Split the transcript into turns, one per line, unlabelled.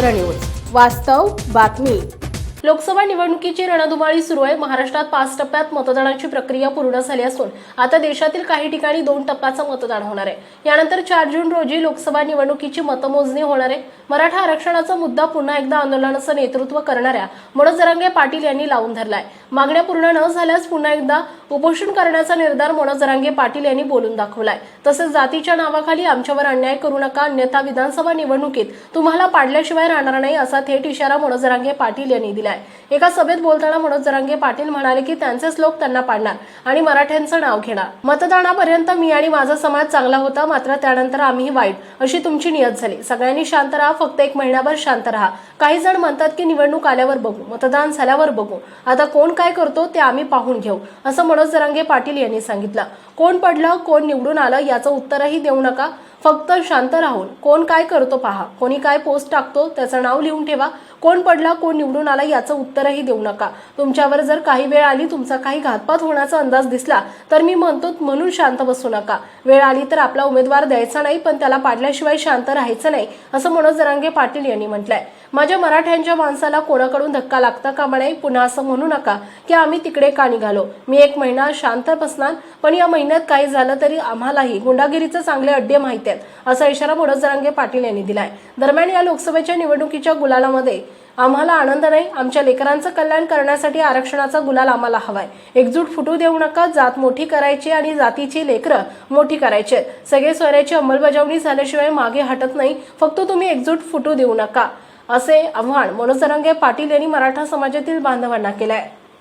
भूमिपुत्र news. वास्तव बातमी. लोकसभा निवडणुकीची रणधुमाळी सुरू आहे. महाराष्ट्रात पाच टप्प्यात मतदानाची प्रक्रिया पूर्ण झाली असून आता देशातील काही ठिकाणी दोन टप्प्याचं मतदान होणार आहे. यानंतर चार जून रोजी लोकसभा निवडणुकीची मतमोजणी होणार आहे. मराठा आरक्षणाचा मुद्दा पुन्हा एकदा आंदोलनाचं नेतृत्व करणाऱ्या मनोज जरांगे पाटील यांनी लावून धरलाय. मागण्या पूर्ण न झाल्यास पुन्हा एकदा उपोषण करण्याचा निर्धार मनोज जरांगे पाटील यांनी बोलून दाखवलाय. तसेच जातीच्या नावाखाली आमच्यावर अन्याय करू नका अन्यथा विधानसभा निवडणुकीत तुम्हाला पाडल्याशिवाय राहणार नाही असा थेट इशारा मनोज जरांगे पाटील यांनी दिला आहे. एका सभेत बोलताना मनोज जरांगे पाटील म्हणाले की त्यांचेच लोक त्यांना पाडणार आणि मराठ्यांचं नाव घेणार. मतदानापर्यंत मी आणि माझा समाज चांगला होता मात्र त्यानंतर आम्ही वाईट अशी तुमची नियत झाली. सगळ्यांनी शांत राहा फक्त एक महिनाभर शांत राहा. काही जण म्हणतात की निवडणूक आल्यावर बघू मतदान झाल्यावर बघू. आता कोण काय करतो ते आम्ही पाहून घेऊ असं मनोज जरांगे पाटील यांनी सांगितलं. कोण पडलं कोण निवडून आलं याचं उत्तरही देऊ नका. फक्त शांत राहून कोण काय करतो पहा. कोणी काय पोस्ट टाकतो त्याचं नाव लिहून ठेवा. कोण पडला कोण निवडून आला याचं उत्तरही देऊ नका. तुमच्यावर जर काही वेळ आली तुमचा काही घातपात होण्याचा अंदाज दिसला तर मी म्हणतो म्हणून शांत बसू नका. वेळ आली तर आपला उमेदवार द्यायचा नाही पण त्याला पाडल्याशिवाय शांत राहायचं नाही असं मनोज जरांगे पाटील यांनी म्हटलंय. माझ्या मराठ्यांच्या माणसाला कोणाकडून धक्का लागता कामा म्हणे पुन्हा असं म्हणू नका की आम्ही तिकडे का निघालो? मी एक महिना शांत बसणार पण या महिन्यात काही झालं तरी आम्हालाही गुंडागिरीचे चांगले अड्डे माहिती येतील असा इशारा मनोज जरांगे पाटील यांनी दिलाय. दरम्यान या लोकसभेच्या निवडणुकीच्या गुलालामध्ये आम्हाला आनंद नाही आमच्या लेकरांचं कल्याण करण्यासाठी आरक्षणाचा गुलाल आम्हाला हवाय. एकजूट फुटू देऊ नका जात मोठी करायची आणि जातीची लेकरं मोठी करायची आहेत. सगळे सोयऱ्याची अंमलबजावणी झाल्याशिवाय मागे हटत नाही फक्त तुम्ही एकजूट फुटू देऊ नका असे आव्हान मनोज पाटील यांनी मराठा समाजातील बांधवांना केलंय.